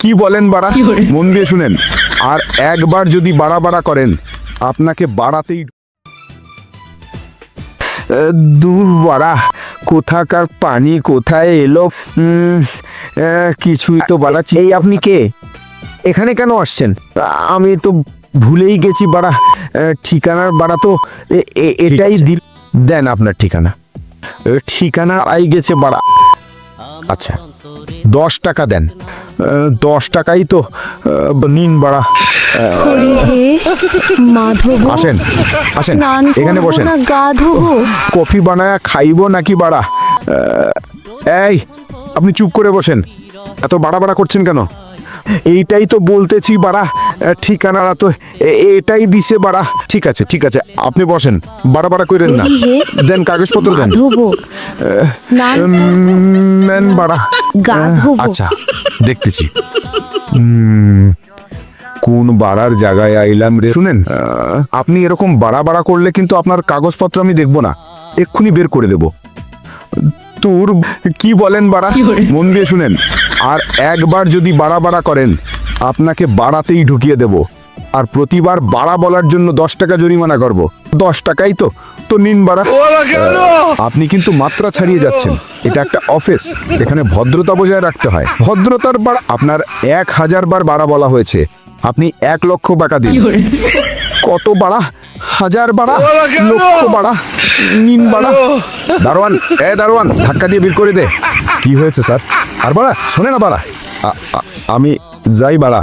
কি বলেন বাড়া? মন দিয়ে শুনেন। আর একবার যদি বাড়া বাড়া করেন আপনাকে বাড়াতেই দূর বাড়া। কোথাকার পানি কোথায় এলো? কিছুই তো বাড়াচ্ছি। এই আপনি কে? এখানে কেন আসছেন? আমি তো ভুলেই গেছি বাড়া। ঠিকানার বাড়া তো এটাই দিল। দেন আপনার ঠিকানা। ঠিকানা আই গেছে বাড়া। আচ্ছা দশ টাকা দেন। দশ টাকাই তো নিন বাড়া। হরি হে মাধব আসেন আসেন এখানে বসেন। না গা ধোবো? কফি বানায় খাইবো নাকি বাড়া? এই আপনি চুপ করে বসেন। এত বাড়া বাড়া করছেন কেন? এইটাই তো বলতেছি বাড়া আহ, ঠিকানাটা তো এটাই দিছে বাড়া। ঠিক আছে ঠিক আছে আপনি বসেন বাড়া বাড়া করেন না। দেন কাগজপত্র দেন। নেন বাড়া। আচ্ছা দেখতেছি। কোন বাড়ার জায়গায় আইলাম রে? শুনেন আপনি এরকম বাড়া বাড়া করলে কিন্তু আপনার কাগজপত্র আমি দেখব না। এক্ষুনি বের করে দেব। তোর কি বলেন বাড়া? মন দিয়ে শুনেন। আর একবার যদি বাড়া বাড়া করেন আপনাকে বাড়াতেই ঢুকিয়ে দেব। আর প্রতিবার বাড়া বলার জন্য দশ টাকা জরিমানা করব। দশ টাকাই তো তো নিন বাড়া। আপনি কিন্তু মাত্রা ছাড়িয়ে যাচ্ছেন। এটা একটা অফিস এখানে ভদ্রতা বজায় রাখতে হয়। ভদ্রতার বাড়া আপনার এক হাজার বার বাড়া বলা হয়েছে। আপনি এক লক্ষ টাকা দিন। কত বাড়া? হাজার বাড়া, লক্ষ বাড়া নিন বাড়া। দারোয়ান, এ দারোয়ান, ধাক্কা দিয়ে বের করে দে। কি হয়েছে, স্যার? আর বাড়া, শোনে না বাড়া। আমি যাই বাড়া.